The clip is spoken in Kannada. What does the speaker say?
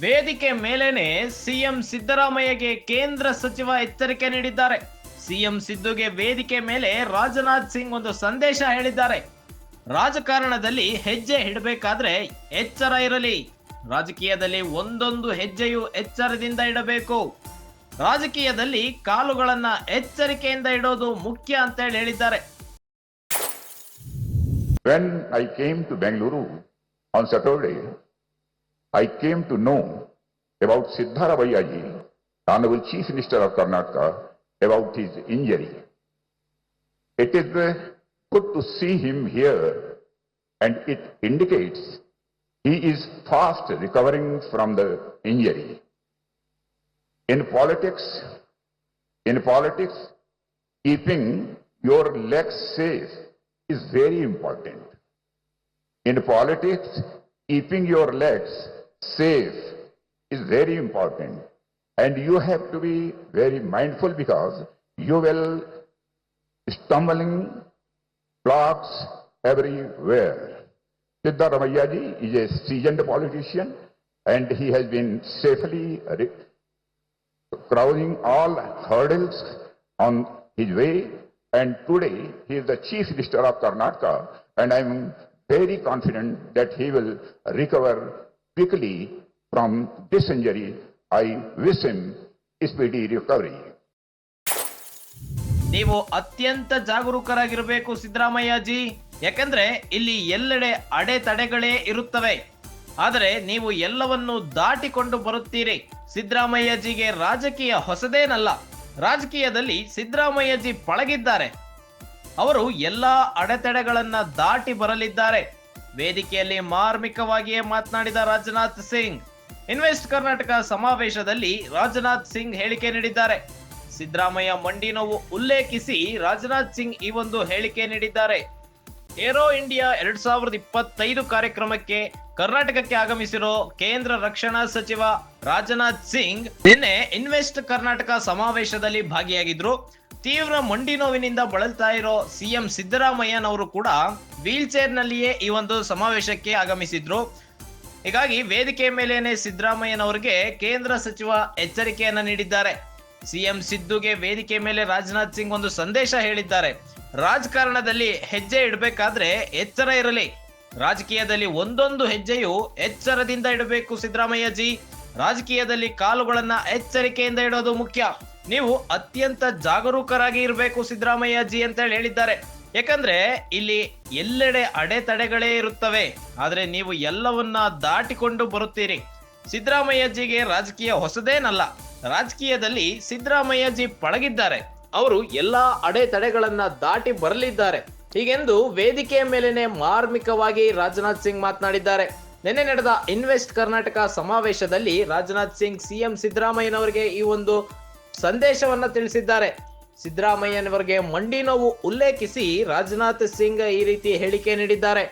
ವೇದಿಕೆ ಮೇಲೇನೆ ಸಿಎಂ ಸಿದ್ದರಾಮಯ್ಯಗೆ ಕೇಂದ್ರ ಸಚಿವ ಎಚ್ಚರಿಕೆ ನೀಡಿದ್ದಾರೆ. ಸಿಎಂ ಸಿದ್ದುಗೆ ವೇದಿಕೆ ಮೇಲೆ ರಾಜನಾಥ್ ಸಿಂಗ್ ಒಂದು ಸಂದೇಶ ಹೇಳಿದ್ದಾರೆ. ರಾಜಕಾರಣದಲ್ಲಿ ಹೆಜ್ಜೆ ಇಡಬೇಕಾದ್ರೆ ಎಚ್ಚರ ಇರಲಿ. ರಾಜಕೀಯದಲ್ಲಿ ಒಂದೊಂದು ಹೆಜ್ಜೆಯು ಎಚ್ಚರದಿಂದ ಇಡಬೇಕು. ರಾಜಕೀಯದಲ್ಲಿ ಕಾಲುಗಳನ್ನ ಎಚ್ಚರಿಕೆಯಿಂದ ಇಡೋದು ಮುಖ್ಯ ಅಂತ ಹೇಳಿ ಹೇಳಿದ್ದಾರೆ. When I came to Bengaluru on I came to know about Siddharamaiah ji, Honorable Chief Minister of Karnataka, about his injury. It is uh, good to see him here and it indicates he is fast recovering from the injury. In politics, in politics, keeping your legs safe is very important. In politics, keeping your legs safe is very important. And you have to be very mindful because you will stumbling blocks everywhere. Siddharamaiah ji is a seasoned politician and he has been safely crossing all hurdles on his way. And today, he is the Chief Minister of Karnataka, and I am very confident that he will recover quickly from this injury. I wish him speedy recovery. ನೀವು ಅತ್ಯಂತ ಜಾಗರೂಕರಾಗಿರಬೇಕು, ಸಿದ್ದರಾಮಯ್ಯಜಿ. ಯಾಕಂದ್ರೆ ಇಲ್ಲಿ ಎಲ್ಲೆಡೆ ಅಡೆತಡೆಗಳೇ ಇರುತ್ತವೆ. ಆದರೆ ನೀವು ಎಲ್ಲವನ್ನು ದಾಟಿಕೊಂಡು ಬರುತ್ತೀರಿ. ಸಿದ್ದರಾಮಯ್ಯಜಿಗೆ ರಾಜಕೀಯ ಹೊಸದೇನಲ್ಲ. ರಾಜಕೀಯದಲ್ಲಿ ಸಿದ್ದರಾಮಯ್ಯಜಿ ಪಳಗಿದ್ದಾರೆ. ಅವರು ಎಲ್ಲಾ ಅಡೆತಡೆಗಳನ್ನ ದಾಟಿ ಬರಲಿದ್ದಾರೆ. ವೇದಿಕೆಯಲ್ಲಿ ಮಾರ್ಮಿಕವಾಗಿಯೇ ಮಾತನಾಡಿದ ರಾಜನಾಥ್ ಸಿಂಗ್. ಇನ್ವೆಸ್ಟ್ ಕರ್ನಾಟಕ ಸಮಾವೇಶದಲ್ಲಿ ರಾಜನಾಥ್ ಸಿಂಗ್ ಹೇಳಿಕೆ ನೀಡಿದ್ದಾರೆ. ಸಿದ್ದರಾಮಯ್ಯ ಮಂಡಿ ನೋವು ಉಲ್ಲೇಖಿಸಿ ರಾಜನಾಥ್ ಸಿಂಗ್ ಈ ಒಂದು ಹೇಳಿಕೆ ನೀಡಿದ್ದಾರೆ. ಏರೋ ಇಂಡಿಯಾ ಎರಡ್ ಸಾವಿರದ ಇಪ್ಪತ್ತೈದು ಕಾರ್ಯಕ್ರಮಕ್ಕೆ ಕರ್ನಾಟಕಕ್ಕೆ ಆಗಮಿಸಿರೋ ಕೇಂದ್ರ ರಕ್ಷಣಾ ಸಚಿವ ರಾಜನಾಥ್ ಸಿಂಗ್ ನಿನ್ನೆ ಇನ್ವೆಸ್ಟ್ ಕರ್ನಾಟಕ ಸಮಾವೇಶದಲ್ಲಿ ಭಾಗಿಯಾಗಿದ್ರು. ತೀವ್ರ ಮಂಡಿ ನೋವಿನಿಂದ ಬಳಲ್ತಾ ಇರೋ ಸಿಎಂ ಸಿದ್ದರಾಮಯ್ಯನವರು ಕೂಡ ವೀಲ್ ಚೇರ್ ಈ ಒಂದು ಸಮಾವೇಶಕ್ಕೆ ಆಗಮಿಸಿದ್ರು. ಹೀಗಾಗಿ ವೇದಿಕೆ ಮೇಲೇನೆ ಸಿದ್ದರಾಮಯ್ಯನವರಿಗೆ ಕೇಂದ್ರ ಸಚಿವ ಎಚ್ಚರಿಕೆಯನ್ನ ನೀಡಿದ್ದಾರೆ. ಸಿಎಂ ಸಿದ್ದುಗೆ ವೇದಿಕೆ ಮೇಲೆ ರಾಜನಾಥ್ ಸಿಂಗ್ ಒಂದು ಸಂದೇಶ ಹೇಳಿದ್ದಾರೆ. ರಾಜಕಾರಣದಲ್ಲಿ ಹೆಜ್ಜೆ ಇಡಬೇಕಾದ್ರೆ ಎಚ್ಚರ ಇರಲಿ. ರಾಜಕೀಯದಲ್ಲಿ ಒಂದೊಂದು ಹೆಜ್ಜೆಯು ಎಚ್ಚರದಿಂದ ಇಡಬೇಕು ಸಿದ್ದರಾಮಯ್ಯಜಿ. ರಾಜಕೀಯದಲ್ಲಿ ಕಾಲುಗಳನ್ನ ಎಚ್ಚರಿಕೆಯಿಂದ ಇಡೋದು ಮುಖ್ಯ. ನೀವು ಅತ್ಯಂತ ಜಾಗರೂಕರಾಗಿ ಇರಬೇಕು ಸಿದ್ದರಾಮಯ್ಯಜಿ ಅಂತ ಹೇಳಿ ಹೇಳಿದ್ದಾರೆ. ಯಾಕಂದ್ರೆ ಇಲ್ಲಿ ಎಲ್ಲೆಡೆ ಅಡೆತಡೆಗಳೇ ಇರುತ್ತವೆ. ಆದರೆ ನೀವು ಎಲ್ಲವನ್ನ ದಾಟಿಕೊಂಡು ಬರುತ್ತೀರಿ. ಸಿದ್ದರಾಮಯ್ಯಜಿಗೆ ರಾಜಕೀಯ ಹೊಸದೇನಲ್ಲ. ರಾಜಕೀಯದಲ್ಲಿ ಸಿದ್ದರಾಮಯ್ಯಜಿ ಪಳಗಿದ್ದಾರೆ. ಅವರು ಎಲ್ಲಾ ಅಡೆತಡೆಗಳನ್ನ ದಾಟಿ ಬರಲಿದ್ದಾರೆ. ಹೀಗೆಂದು ವೇದಿಕೆಯ ಮೇಲೆನೆ ಮಾರ್ಮಿಕವಾಗಿ ರಾಜನಾಥ್ ಸಿಂಗ್ ಮಾತನಾಡಿದ್ದಾರೆ. ನಿನ್ನೆ ನಡೆದ ಇನ್ವೆಸ್ಟ್ ಕರ್ನಾಟಕ ಸಮಾವೇಶದಲ್ಲಿ ರಾಜನಾಥ್ ಸಿಂಗ್ ಸಿಎಂ ಸಿದ್ದರಾಮಯ್ಯನವರಿಗೆ ಈ ಒಂದು ಸಂದೇಶವನ್ನ ತಿಳಿಸಿದ್ದಾರೆ. ಸಿದ್ದರಾಮಯ್ಯನವರಿಗೆ ಮಂಡಿ ನೋವು ಉಲ್ಲೇಖಿಸಿ ರಾಜನಾಥ್ ಸಿಂಗ್ ಈ ರೀತಿ ಹೇಳಿಕೆ ನೀಡಿದ್ದಾರೆ.